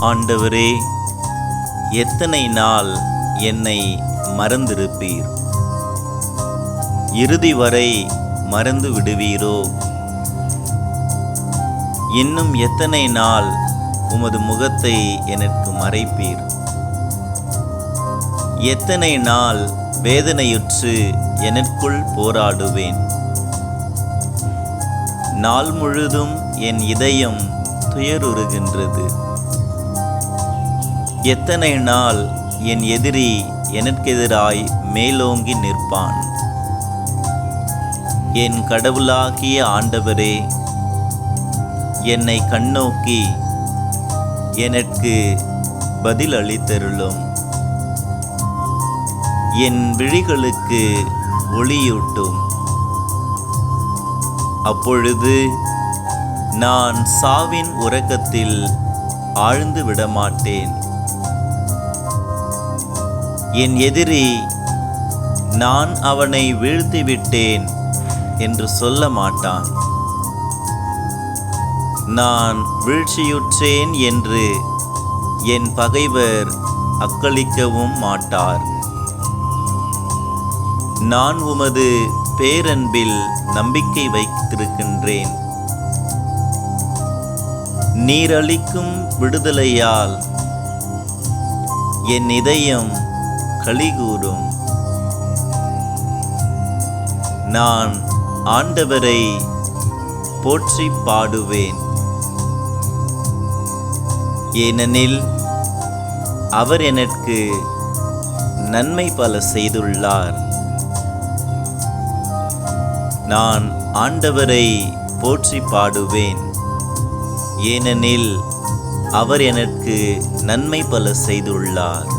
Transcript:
ஆண்டவரே எத்தனை நாள் என்னை மறந்திருப்பீர்? இறுதி வரை மறந்து விடுவீரோ? இன்னும் எத்தனை நாள் உமது முகத்தை எனக்கு மறைப்பீர்? எத்தனை நாள் வேதனையுற்று எனக்குள் போராடுவேன்? நாள் முழுதும் என் இதயம் துயருறுகின்றது. எத்தனை நாள் என் எதிரி எனக்கெதிராய் மேலோங்கி நிற்பான்? என் கடவுளாகிய ஆண்டவரே என்னை கண்ணோக்கி எனக்கு பதில் அளித்தருளும் என் விழிகளுக்கு ஒளியூட்டும். அப்பொழுது நான் சாவின் உறக்கத்தில் ஆழ்ந்து விடமாட்டேன். என் எதிரி நான் அவனை வீழ்த்திவிட்டேன் என்று சொல்ல மாட்டான். நான் வீழ்ச்சியுற்றேன் என்று என் பகைவர் அக்களிக்கவும் மாட்டார். நான் உமது பேரன்பில் நம்பிக்கை வைத்திருக்கின்றேன். நீரளிக்கும் விடுதலையால் என் இதயம் களிகூரும். நான் ஆண்டவரை போற்றி பாடுவேன். ஏனெனில் அவர் எனக்கு நன்மை பல செய்துள்ளார். நான் ஆண்டவரை போற்றி பாடுவேன். ஏனெனில் அவர் எனக்கு நன்மை பல செய்துள்ளார்.